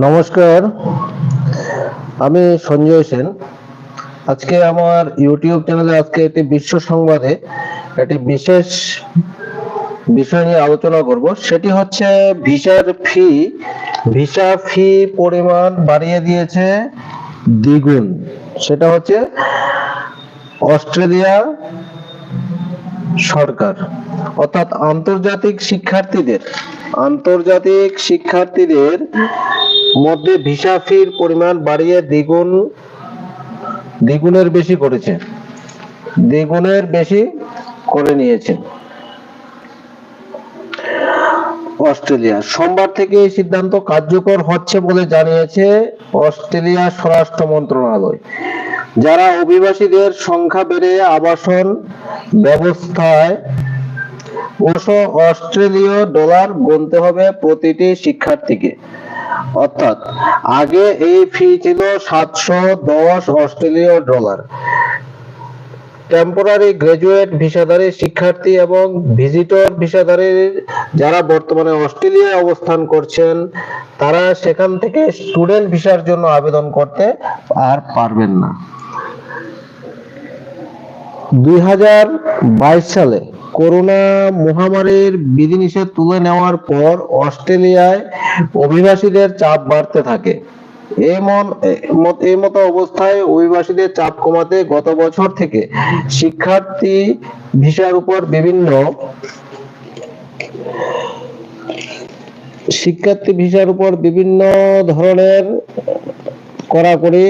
নমস্কার। আমি সঞ্জয় সেন। আজকে আমার ইউটিউব চ্যানেলে আজকে একটি বিশ্ব সংবাদে একটি বিশেষ বিষয় নিয়ে আলোচনা করব। সেটি হচ্ছে ভিসার ফি ভিসা ফি পরিমাণ বাড়িয়ে দিয়েছে দ্বিগুণ। সেটা হচ্ছে অস্ট্রেলিয়া সরকার, অর্থাৎ আন্তর্জাতিক শিক্ষার্থীদের আন্তর্জাতিক শিক্ষার্থীদের মধ্যে ভিসা ফির পরিমাণ বাড়িয়ে দ্বিগুণ, দ্বিগুণের বেশি করেছে। দ্বিগুণের বেশি করে নিয়েছে। অস্ট্রেলিয়া। সোমবার থেকে এই সিদ্ধান্ত কার্যকর হচ্ছে বলে জানিয়েছে অস্ট্রেলিয়া স্বরাষ্ট্র মন্ত্রণালয়। যারা অভিবাসীদের সংখ্যা বেড়ে আবাসন ব্যবস্থায় অস্ট্রেলীয় ডলার গুনতে হবে প্রতিটি শিক্ষার্থীকে। অর্থাৎ আগে এই ফি ছিল সাতশো দশ অস্ট্রেলীয় ডলার টেম্পোরারি গ্রাজুয়েট ভিসাধারী, শিক্ষার্থী এবং ভিজিটর ভিসাধারী যারা বর্তমানে অস্ট্রেলিয়ায় অবস্থান করছেন, তারা সেখান থেকে স্টুডেন্ট ভিসার জন্য আবেদন করতে আর পারবেন না। দুই হাজার বাইশ সালে করোনা মহামারীর বিধিনিষেধ তুলে নেওয়ার পর অস্ট্রেলিয়ায় অভিবাসীদের চাপ বাড়তে থাকে। এই মতো অবস্থায় অভিবাসীদের চাপ কমাতে গত বছর থেকে শিক্ষার্থী ভিসার উপর বিভিন্ন শিক্ষার্থী ভিসার উপর বিভিন্ন ধরনের কড়াকড়ি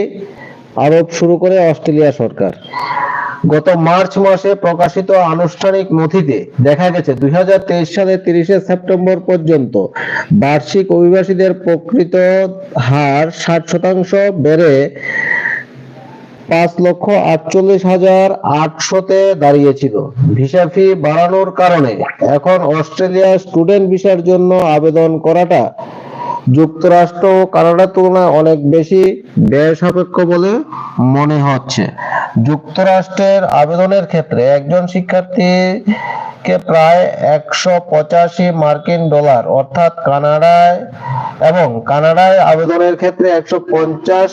আরোপ শুরু করে অস্ট্রেলিয়া সরকার। গত মার্চ মাসে প্রকাশিত আনুষ্ঠানিক নথিতে দেখা গেছে, দুই সালের তিরিশে সেপ্টেম্বর পর্যন্ত বার্ষিক অভিবাসীদের প্রকৃত হার ষাট শতাংশ বেড়ে পাঁচ লক্ষ আটচল্লিশ হাজার আটশোতে দাঁড়িয়েছিল। ভিসা ফি বাড়ানোর কারণে এখন অস্ট্রেলিয়া স্টুডেন্ট ভিসার জন্য আবেদন করাটা যুক্তরাষ্ট্র ও কানাডার তুলনায় অনেক বেশি ব্যয় সাপেক্ষ বলে মনে হচ্ছে। যুক্তরাষ্ট্রের আবেদনের ক্ষেত্রে একজন শিক্ষার্থী কে প্রায় একশো পঁচাশি মার্কিন ডলার, অর্থাৎ কানাডায় এবং কানাডায় আবেদনের ক্ষেত্রে একশো পঞ্চাশ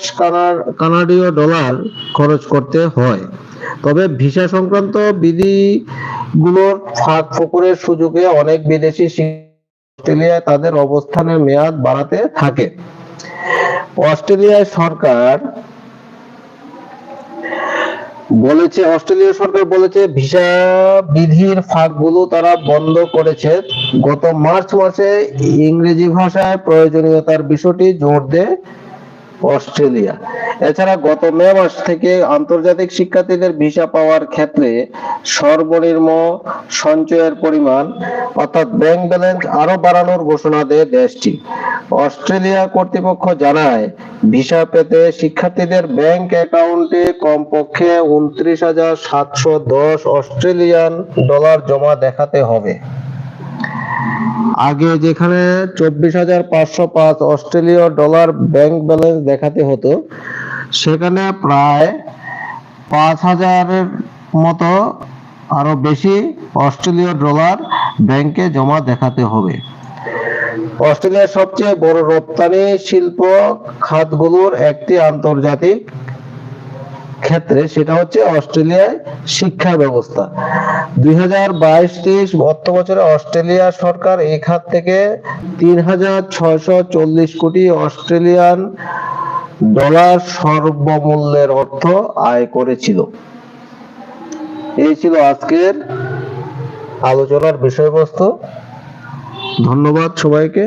কানাডীয় ডলার খরচ করতে হয়। তবে ভিসা সংক্রান্ত বিধিগুলোর ফাঁক ফুকুরের সুযোগে অনেক বিদেশি অস্ট্রেলিয়ায় তাদের অবস্থানের মেয়াদ বাড়াতে থাকে। অস্ট্রেলিয়ায় সরকার বলেছে, অস্ট্রেলিয়া সরকার বলেছে, ভিসা বিধির ফাঁকগুলো তারা বন্ধ করেছে। গত মার্চ মাসে ইংরেজি ভাষায় প্রয়োজনীয়তার বিষয়টি জোর দেয় অস্ট্রেলিয়া। এছাড়া গত মে মাস থেকে আন্তর্জাতিক শিক্ষার্থীদের ভিসা পাওয়ার ক্ষেত্রে সর্বনিম্ন সঞ্চয়ের পরিমাণ, অর্থাৎ ব্যাংক ব্যালেন্স আরও বাড়ানোর ঘোষণা দেয় দেশটি। অস্ট্রেলিয়া কর্তৃপক্ষ জানায়, ভিসা পেতে শিক্ষার্থীদের ব্যাংক অ্যাকাউন্টে কমপক্ষে উনত্রিশ হাজার সাতশো দশ অস্ট্রেলিয়ান ডলার জমা দেখাতে হবে। আগে যেখানে চব্বিশ হাজার পাঁচশো পাঁচ অস্ট্রেলীয় ডলার ব্যাংক ব্যালেন্স দেখাতে হতো, সেখানে প্রায় পাঁচ হাজারের মতো আরও বেশি অস্ট্রেলীয় ডলার ব্যাংকে জমা দেখাতে হবে। অস্ট্রেলিয়ার সবচেয়ে বড় রপ্তানি শিল্প খাতগুলোর একটি আন্তর্জাতিক ক্ষেত্রে সেটা হচ্ছে অস্ট্রেলিয়ায় শিক্ষা ব্যবস্থা। দুই হাজার বাইশ তেইশ অর্থ বছরে অস্ট্রেলিয়া সরকার এই খাত থেকে তিন হাজার ছয়শো চল্লিশ কোটি অস্ট্রেলিয়ান ডলার সর্বমূল্যের অর্থ আয় করেছিল। এই ছিল আজকের আলোচনার বিষয়বস্তু। ধন্যবাদ সবাইকে।